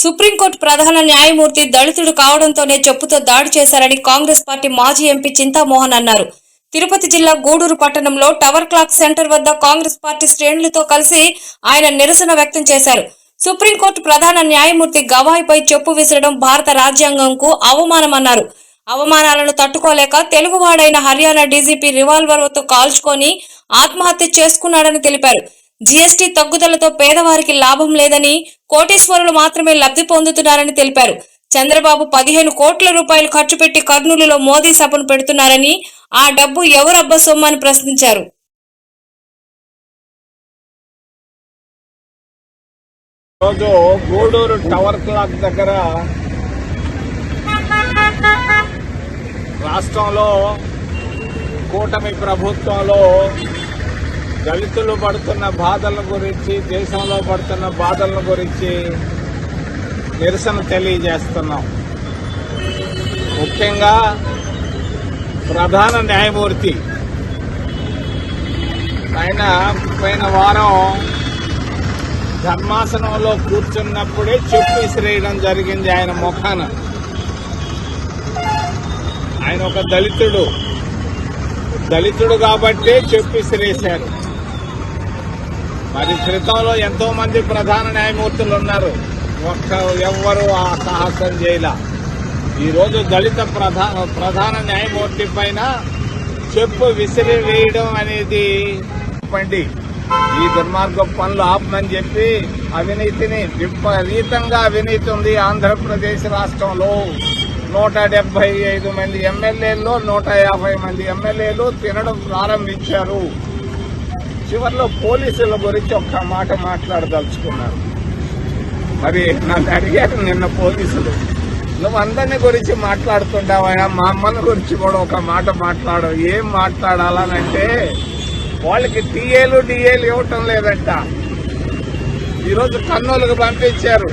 Supreme court ప్రధాన న్యాయమూర్తి దళితుడు కావడంతోనే చెప్పుతో దాడి చేశారని కాంగ్రెస్ పార్టీ మాజీ ఎంపీ చింతామోహన్ అన్నారు. తిరుపతి జిల్లా గూడూరు పట్టణంలో టవర్ క్లాక్ సెంటర్ వద్ద కాంగ్రెస్ పార్టీ శ్రేణులతో కలిసి ఆయన నిరసన వ్యక్తం చేశారు. సుప్రీంకోర్టు ప్రధాన న్యాయమూర్తి గవాయిపై చెప్పు విసరడం భారత రాజ్యాంగంకు అవమానమన్నారు. అవమానాలను తట్టుకోలేక తెలుగువాడైన హర్యానా డీజీపీ రివాల్వర్తో కాల్చుకొని ఆత్మహత్య చేసుకున్నాడని తెలిపారు. జీఎస్టీ తగ్గుదలతో పేదవారికి లాభం లేదని కోటీశ్వరులు మాత్రమే లబ్ధి పొందుతున్నారని తెలిపారు. చంద్రబాబు పదిహేను కోట్ల రూపాయలు ఖర్చు పెట్టి కర్నూలులో మోదీ సభను పెడుతున్నారని ఆ డబ్బు ఎవరబ్బ అని ప్రశ్నించారు. రోజు గూడూరు టవర్ క్లాక్ దగ్గర రాష్ట్రంలో కూటమి ప్రభుత్వంలో దళితులు పడుతున్న బాధల గురించి దేశంలో పడుతున్న బాధల గురించి నిరసన తెలియజేస్తున్నాం. ముఖ్యంగా ప్రధాన న్యాయమూర్తి. ఆయన పోయిన వారం ధర్మాసనంలో కూర్చున్నప్పుడే చెప్పు విసిరేయడం జరిగింది ఆయన ముఖాన. ఆయన ఒక దళితుడు. దళితుడు కాబట్టే చెప్పు విసిరేశారు. మరి క్రితంలో ఎంతో మంది ప్రధాన న్యాయమూర్తులు ఉన్నారు. ఒక్క ఎవ్వరు ఆ సాహసం చేయలే. ఈరోజు దళిత ప్రధాన ప్రధాన న్యాయమూర్తి పైన చెప్పు విసిరి వేయడం అనేది పండి ఈ దుర్మార్గ పనులు ఆపమని చెప్పి అవినీతిని విపరీతంగా అవినీతి ఉంది ఆంధ్రప్రదేశ్ రాష్ట్రంలో. నూట డెబ్బై ఐదు మంది ఎమ్మెల్యేల్లో నూట యాభై మంది ఎమ్మెల్యేలు తినడం ప్రారంభించారు. చివరిలో పోలీసుల గురించి ఒక్క మాట మాట్లాడదలుచుకున్నారు. మరి నన్ను అడిగారు నిన్న పోలీసులు నువ్వు అందరిని గురించి మాట్లాడుతుంటావా మా అమ్మని గురించి కూడా ఒక మాట మాట్లాడవు ఏం మాట్లాడాలనంటే వాళ్ళకి టీఏలు డిఏలు ఇవ్వటం లేదంట. ఈరోజు కర్నూలుకు పంపించారు.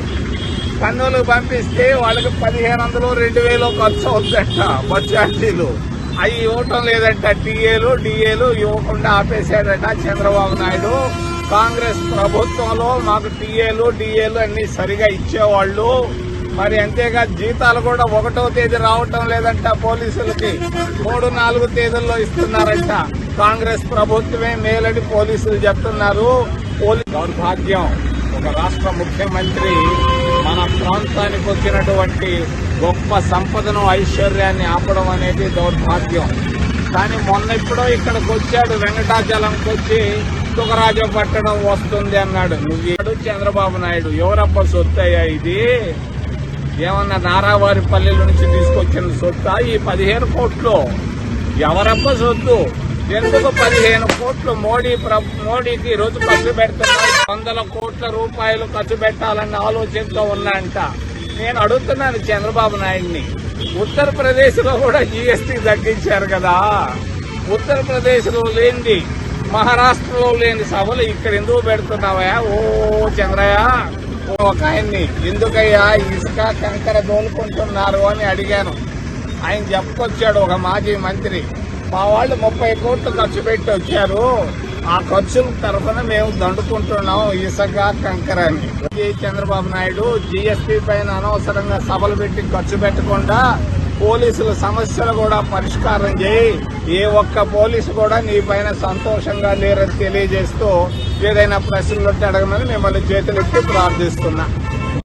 కర్నూలుకు పంపిస్తే వాళ్ళకి పదిహేను వందలు రెండు వేలు ఖర్చు అవుతుందంట బస్ ఛార్జీలు. అవి ఇవ్వటం లేదంట. టీఏలు డిఏలు ఇవ్వకుండా ఆపేశాడట చంద్రబాబు నాయుడు. కాంగ్రెస్ ప్రభుత్వంలో మాకు టీఏలు డిఏలు అన్ని సరిగా ఇచ్చేవాళ్ళు. మరి అంతేగా జీతాలు కూడా ఒకటో తేదీ రావటం లేదంట పోలీసులకి. మూడు నాలుగు తేదీల్లో ఇస్తున్నారంట. కాంగ్రెస్ ప్రభుత్వమే మేలని పోలీసులు చెప్తున్నారు. పోలీసు దౌర్భాగ్యం. ఒక రాష్ట్ర ముఖ్యమంత్రి ప్రాంతానికి వచ్చినటువంటి గొప్ప సంపదను ఐశ్వర్యాన్ని ఆపడం అనేది దౌర్భాగ్యం. కానీ మొన్న ఎప్పుడో ఇక్కడికి వచ్చాడు వెంకటాచలంకి వచ్చి తుగరాజ పట్టడం వస్తుంది అన్నాడు. నువ్వు చంద్రబాబు నాయుడు. ఎవరబ్బ సొత్తయ్యా ఇది? ఏమన్నా నారావారిపల్లి నుంచి తీసుకొచ్చిన సొత్తా ఈ పదిహేను కోట్లు? ఎవరబ్బ సొత్తు? ఎందుకు పదిహేను కోట్లు మోడీ మోడీకి రోజు ఖర్చు పెడుతున్నారు వందల కోట్ల రూపాయలు ఖర్చు పెట్టాలన్న ఆలోచనతో ఉన్నాయంట. నేను అడుగుతున్నాను చంద్రబాబు నాయుడిని. ఉత్తరప్రదేశ్లో కూడా జీఎస్టీ తగ్గించారు కదా. ఉత్తరప్రదేశ్లో లేనిది మహారాష్ట్రలో లేని సభలు ఇక్కడ ఎందుకు పెడుతున్నావా ఓ చంద్రయ్య ఒక ఆయన్ని. ఎందుకయ్యా ఇసుక కంకర దోలుకుంటున్నారు అని అడిగాను. ఆయన చెప్పుకొచ్చాడు ఒక మాజీ మంత్రి. మా వాళ్ళు ముప్పై కోట్లు ఖర్చు పెట్టి వచ్చారు. ఆ ఖర్చుల తరఫున మేము దండుకుంటున్నాం ఇసుక కంకరాన్ని చంద్రబాబు నాయుడు జీఎస్టీ పైన అనవసరంగా సభలు పెట్టి ఖర్చు పెట్టకుండా పోలీసుల సమస్యలు కూడా పరిష్కారం చేయి. ఏ ఒక్క పోలీసు కూడా నీ పైన సంతోషంగా లేరని తెలియజేస్తూ ఏదైనా ప్రశ్నలు అడగమని మిమ్మల్ని చేతులెత్తి ప్రార్థిస్తున్నా.